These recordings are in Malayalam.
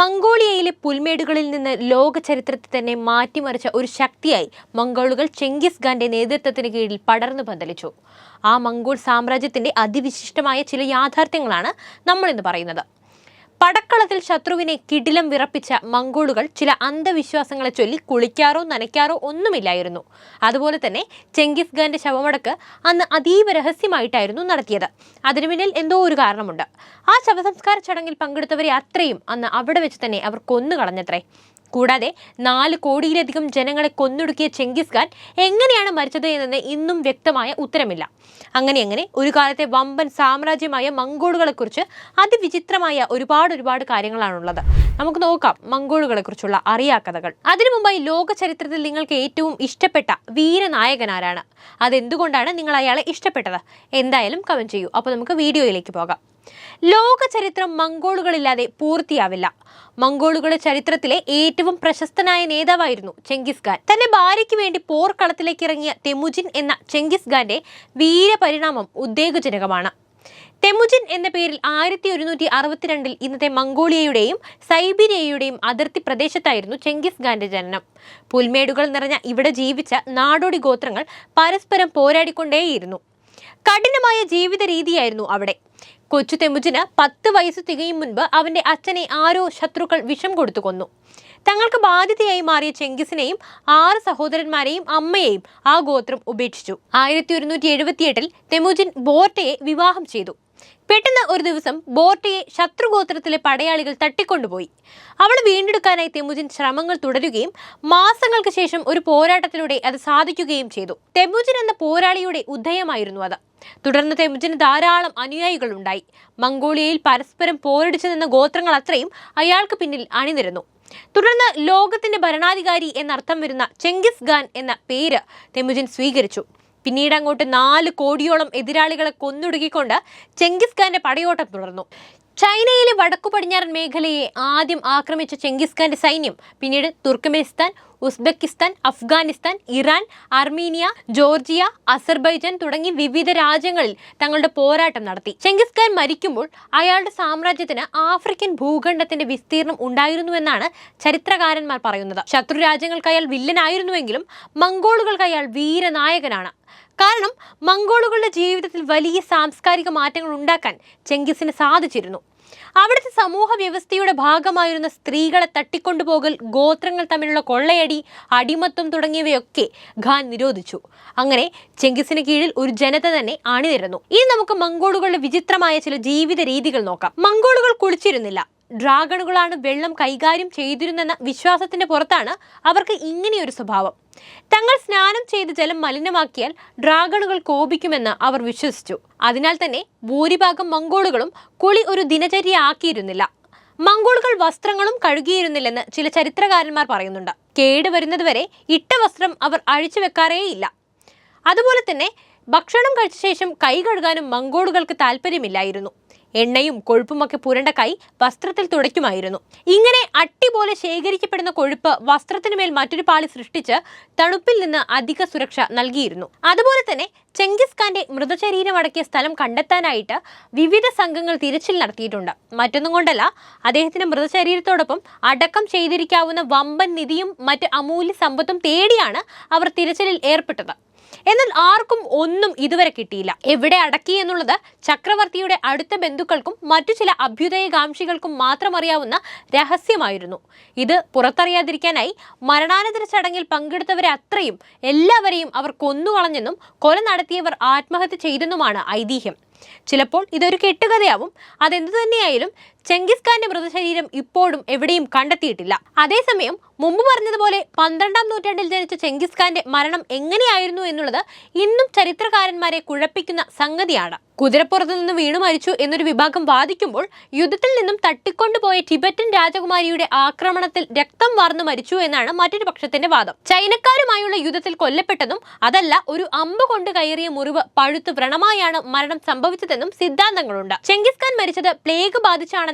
മംഗോളിയയിലെ പുൽമേടുകളിൽ നിന്ന് ലോക ചരിത്രത്തെ തന്നെ മാറ്റിമറിച്ച ഒരു ശക്തിയായി മംഗോളുകൾ ചെങ്കിസ് ഖാന്റെ നേതൃത്വത്തിന് കീഴിൽ പടർന്നു പന്തലിച്ചു. ആ മംഗോൾ സാമ്രാജ്യത്തിന്റെ അതിവിശിഷ്ടമായ ചില യാഥാർത്ഥ്യങ്ങളാണ് നമ്മൾ ഇന്ന് പറയുന്നത്. പടക്കളത്തിൽ ശത്രുവിനെ കിടിലം വിറപ്പിച്ച മംഗോളുകൾ ചില അന്ധവിശ്വാസങ്ങളെ ചൊല്ലി കുളിക്കാറോ നനയ്ക്കാറോ ഒന്നുമില്ലായിരുന്നു. അതുപോലെ തന്നെ ചെങ്കിസ് ഖാന്റെ ശവമടക്ക് അന്ന് അതീവ രഹസ്യമായിട്ടായിരുന്നു നടത്തിയത്. അതിനു പിന്നിൽ എന്തോ ഒരു കാരണമുണ്ട്. ആ ശവസംസ്കാര ചടങ്ങിൽ പങ്കെടുത്തവരെ അത്രയും അന്ന് അവിടെ വെച്ച് തന്നെ അവർ കൊന്നുകളഞ്ഞത്രേ. കൂടാതെ നാല് കോടിയിലധികം ജനങ്ങളെ കൊന്നൊടുക്കിയ ചെങ്കിസ് ഖാൻ എങ്ങനെയാണ് മരിച്ചത് എന്നതിന് ഇന്നും വ്യക്തമായ ഉത്തരമില്ല. അങ്ങനെ അങ്ങനെ ഒരു കാലത്തെ വമ്പൻ സാമ്രാജ്യമായ മംഗോളുകളെക്കുറിച്ച് അതിവിചിത്രമായ ഒരുപാട് ഒരുപാട് കാര്യങ്ങളാണുള്ളത്. നമുക്ക് നോക്കാം മംഗോളുകളെക്കുറിച്ചുള്ള അറിയാക്കഥകൾ. അതിനു മുമ്പായി ലോക ചരിത്രത്തിൽ നിങ്ങൾക്ക് ഏറ്റവും ഇഷ്ടപ്പെട്ട വീരനായകൻ ആരാണ്? അതെന്തുകൊണ്ടാണ് നിങ്ങൾ അയാളെ ഇഷ്ടപ്പെട്ടത്? എന്തായാലും കമന്റ് ചെയ്യൂ. അപ്പോൾ നമുക്ക് വീഡിയോയിലേക്ക് പോകാം. ലോക ചരിത്രം മംഗോളുകളില്ലാതെ പൂർത്തിയാവില്ല. മംഗോളുകളുടെ ചരിത്രത്തിലെ ഏറ്റവും പ്രശസ്തനായ നേതാവായിരുന്നു ചെങ്കിസ് ഖാൻ. തന്റെ ഭാര്യയ്ക്ക് വേണ്ടി പോർക്കളത്തിലേക്ക് ഇറങ്ങിയ തെമുജിൻ എന്ന ചെങ്കിസ് ഖാന്റെ വീരപരിണാമം ഉദ്വേഗജനകമാണ് തെമുജിൻ എന്ന പേരിൽ ആയിരത്തി ഒരുന്നൂറ്റി അറുപത്തിരണ്ടിൽ ഇന്നത്തെ മംഗോളിയയുടെയും സൈബീരിയയുടെയും അതിർത്തി പ്രദേശത്തായിരുന്നു ചെങ്കിസ് ഖാന്റെ ജനനം. പുൽമേടുകൾ നിറഞ്ഞ ഇവിടെ ജീവിച്ച നാടോടി ഗോത്രങ്ങൾ പരസ്പരം പോരാടിക്കൊണ്ടേയിരുന്നു. കഠിനമായ ജീവിത രീതിയായിരുന്നു അവിടെ. കൊച്ചു തെമുജിന് പത്ത് വയസ്സ് തികയും മുൻപ് അവന്റെ അച്ഛനെ ആരോ ശത്രുക്കൾ വിഷം കൊടുത്തു കൊന്നു. തങ്ങൾക്ക് ബാധ്യതയായി മാറിയ ചെങ്കിസിനെയും ആറ് സഹോദരന്മാരെയും അമ്മയെയും ആ ഗോത്രം ഉപേക്ഷിച്ചു. ആയിരത്തി ഒരുന്നൂറ്റി എഴുപത്തിയെട്ടിൽ തെമുജിൻ ബോർട്ടയെ വിവാഹം ചെയ്തു. പെട്ടെന്ന് ഒരു ദിവസം ബോർട്ടിയെ ശത്രുഗോത്രത്തിലെ പടയാളികൾ തട്ടിക്കൊണ്ടുപോയി. അവൾ വീണ്ടെടുക്കാനായി തെമുജിൻ ശ്രമങ്ങൾ തുടരുകയും മാസങ്ങൾക്ക് ശേഷം ഒരു പോരാട്ടത്തിലൂടെ അത് സാധിക്കുകയും ചെയ്തു. തെമുജിൻ എന്ന പോരാളിയുടെ ഉദയമായിരുന്നു അത്. തുടർന്ന് തെമുജിന് ധാരാളം അനുയായികൾ ഉണ്ടായി മംഗോളിയയിൽ പരസ്പരം പോരടിച്ചു നിന്ന ഗോത്രങ്ങൾ അത്രയും അയാൾക്ക് പിന്നിൽ അണിനിരുന്നു. തുടർന്ന് ലോകത്തിന്റെ ഭരണാധികാരി എന്നർത്ഥം വരുന്ന ചെങ്കിസ് ഖാൻ എന്ന പേര് തെമുജിൻ സ്വീകരിച്ചു. പിന്നീട് അങ്ങോട്ട് നാല് കോടിയോളം എതിരാളികളെ കൊന്നൊടുക്കിക്കൊണ്ട് ചെങ്കിസ് ഖാന്റെ പടയോട്ടം തുടർന്നു. ചൈനയിലെ വടക്കു പടിഞ്ഞാറൻ മേഖലയെ ആദ്യം ആക്രമിച്ച ചെങ്കിസ് ഖാന്റെ സൈന്യം പിന്നീട് Turkmenistan Uzbekistan Afghanistan Iran Armenia Georgia Azerbaijan തുടങ്ങി വിവിധ രാജ്യങ്ങളിൽ തങ്ങളുടെ പോരാട്ടം നടത്തി. ചെങ്കിസ് ഖാൻ മരിക്കുമ്പോൾ അയാളുടെ സാമ്രാജ്യത്തിന് ആഫ്രിക്കൻ ഭൂഖണ്ഡത്തിന്റെ വിസ്തീർണം ഉണ്ടായിരുന്നുവെന്നാണ് ചരിത്രകാരന്മാർ പറയുന്നത്. ശത്രു രാജ്യങ്ങൾക്ക് അയാൾ വില്ലനായിരുന്നുവെങ്കിലും മംഗോളുകൾക്ക് അയാൾ വീരനായകനാണ്. കാരണം മംഗോളുകളുടെ ജീവിതത്തിൽ വലിയ സാംസ്കാരിക മാറ്റങ്ങൾ ഉണ്ടാക്കാൻ ചെങ്കിസിന് സാധിച്ചിരുന്നു. അവിടുത്തെ സമൂഹ വ്യവസ്ഥയുടെ ഭാഗമായിരുന്ന സ്ത്രീകളെ തട്ടിക്കൊണ്ടുപോകൽ ഗോത്രങ്ങൾ തമ്മിലുള്ള കൊള്ളയടി അടിമത്വം തുടങ്ങിയവയൊക്കെ ഖാൻ നിരോധിച്ചു. അങ്ങനെ ചെങ്കിസിന് കീഴിൽ ഒരു ജനത തന്നെ അണിനിരന്നു ഇനി നമുക്ക് മംഗോളുകളുടെ വിചിത്രമായ ചില ജീവിത രീതികൾ നോക്കാം. മംഗോളുകൾ കുളിച്ചിരുന്നില്ല. ഡ്രാഗണുകളാണ് വെള്ളം കൈകാര്യം ചെയ്തിരുന്നെന്ന വിശ്വാസത്തിന്റെ പുറത്താണ് അവർക്ക് ഇങ്ങനെയൊരു സ്വഭാവം. തങ്ങൾ സ്നാനം ചെയ്ത് ജലം മലിനമാക്കിയാൽ ഡ്രാഗണുകൾ കോപിക്കുമെന്ന് അവർ വിശ്വസിച്ചു. അതിനാൽ തന്നെ ഭൂരിഭാഗം മംഗോളുകളും കുളി ഒരു ദിനചര്യ ആക്കിയിരുന്നില്ല മംഗോളുകൾ വസ്ത്രങ്ങളും കഴുകിയിരുന്നില്ലെന്ന് ചില ചരിത്രകാരന്മാർ പറയുന്നുണ്ട്. കേടുവരുന്നതുവരെ ഇട്ട വസ്ത്രം അവർ അഴിച്ചു വെക്കാറേയില്ല. അതുപോലെ തന്നെ ഭക്ഷണം കഴിച്ച ശേഷം കൈ കഴുകാനും മംഗോളുകൾക്ക് താല്പര്യമില്ലായിരുന്നു എണ്ണയും കൊഴുപ്പുമൊക്കെ പുരണ്ട കൈ വസ്ത്രത്തിൽ തുടയ്ക്കുമായിരുന്നു. ഇങ്ങനെ അട്ടി പോലെ ശേഖരിക്കപ്പെടുന്ന കൊഴുപ്പ് വസ്ത്രത്തിന് മേൽ മറ്റൊരു പാളി സൃഷ്ടിച്ച് തണുപ്പിൽ നിന്ന് അധിക സുരക്ഷ നൽകിയിരുന്നു. അതുപോലെ തന്നെ ചെങ്കിസ് ഖാന്റെ മൃതശരീരം അടക്കിയ സ്ഥലം കണ്ടെത്താനായിട്ട് വിവിധ സംഘങ്ങൾ തിരച്ചിൽ നടത്തിയിട്ടുണ്ട്. മറ്റൊന്നും കൊണ്ടല്ല അദ്ദേഹത്തിന്റെ മൃതശരീരത്തോടൊപ്പം അടക്കം ചെയ്തിരിക്കാവുന്ന വമ്പൻ നിധിയും മറ്റ് അമൂല്യ സമ്പത്തും തേടിയാണ് അവർ തിരച്ചിലിൽ ഏർപ്പെട്ടത്. എന്നാൽ ആർക്കും ഒന്നും ഇതുവരെ കിട്ടിയില്ല. എവിടെ അടക്കി എന്നുള്ളത് ചക്രവർത്തിയുടെ അടുത്ത ബന്ധുക്കൾക്കും മറ്റു ചില അഭ്യുദയകാംക്ഷികൾക്കും മാത്രം അറിയാവുന്ന രഹസ്യമായിരുന്നു. ഇത് പുറത്തറിയാതിരിക്കാനായി മരണാനന്തര ചടങ്ങിൽ പങ്കെടുത്തവരെ അത്രയും എല്ലാവരെയും അവർ കൊന്നുകളഞ്ഞെന്നും കൊല നടത്തിയവർ ആത്മഹത്യ ചെയ്തെന്നുമാണ് ഐതിഹ്യം. ചിലപ്പോൾ ഇതൊരു കെട്ടുകഥയാവും. അതെന്തു തന്നെയായാലും ചെങ്കിസ് ഖാന്റെ മൃതശരീരം ഇപ്പോഴും എവിടെയും കണ്ടെത്തിയിട്ടില്ല. അതേസമയം മുമ്പ് പറഞ്ഞതുപോലെ പന്ത്രണ്ടാം നൂറ്റാണ്ടിൽ ജനിച്ച ചെങ്കിസ് ഖാന്റെ മരണം എങ്ങനെയായിരുന്നു എന്നുള്ളത് ഇന്നും ചരിത്രകാരന്മാരെ കുഴപ്പിക്കുന്ന സംഗതിയാണ്. കുതിരപ്പുറത്ത് നിന്ന് വീണു മരിച്ചു എന്നൊരു വിഭാഗം വാദിക്കുമ്പോൾ യുദ്ധത്തിൽ നിന്നും തട്ടിക്കൊണ്ടുപോയ ടിബറ്റൻ രാജകുമാരിയുടെ ആക്രമണത്തിൽ രക്തം വാർന്നു മരിച്ചു എന്നാണ് മറ്റൊരു പക്ഷത്തിന്റെ വാദം. ചൈനക്കാരുമായുള്ള യുദ്ധത്തിൽ കൊല്ലപ്പെട്ടതും അതല്ല ഒരു അമ്പ് കൊണ്ട് കയറിയ മുറിവ് പഴുത്ത് വ്രണമായാണ് മരണം സംഭവിച്ചതെന്നും സിദ്ധാന്തങ്ങളുണ്ട്. ചെങ്കിസ് ഖാൻ മരിച്ചത് പ്ലേഗ്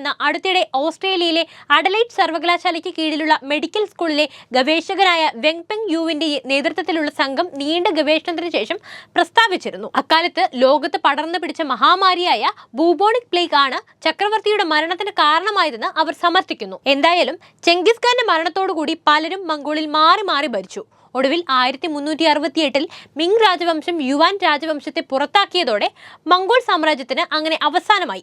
ബാധിച്ചാണെന്ന് അടുത്തിടെ ഓസ്ട്രേലിയയിലെ അഡലൈറ്റ് സർവകലാശാലയ്ക്ക് കീഴിലുള്ള മെഡിക്കൽ സ്കൂളിലെ ഗവേഷകരായ വെങ് പെങ് യുവിന്റെ നേതൃത്വത്തിലുള്ള സംഘം നീണ്ട ഗവേഷണത്തിന് ശേഷം പ്രസ്താവിച്ചിരുന്നു. അക്കാലത്ത് ലോകത്ത് പടർന്നു പിടിച്ച മഹാമാരിയായ ബൂബോണിക് പ്ലേഗ് ആണ് ചക്രവർത്തിയുടെ മരണത്തിന് കാരണമായതെന്ന് അവർ സമർത്ഥിക്കുന്നു. എന്തായാലും ചെങ്കിസ് ഖാന്റെ മരണത്തോടുകൂടി പലരും മംഗോളിൽ മാറി മാറി ഭരിച്ചു. ഒടുവിൽ ആയിരത്തി മുന്നൂറ്റി അറുപത്തി എട്ടിൽ മിങ് രാജവംശം യുവാൻ രാജവംശത്തെ പുറത്താക്കിയതോടെ മംഗോൾ സാമ്രാജ്യത്തിന് അങ്ങനെ അവസാനമായി.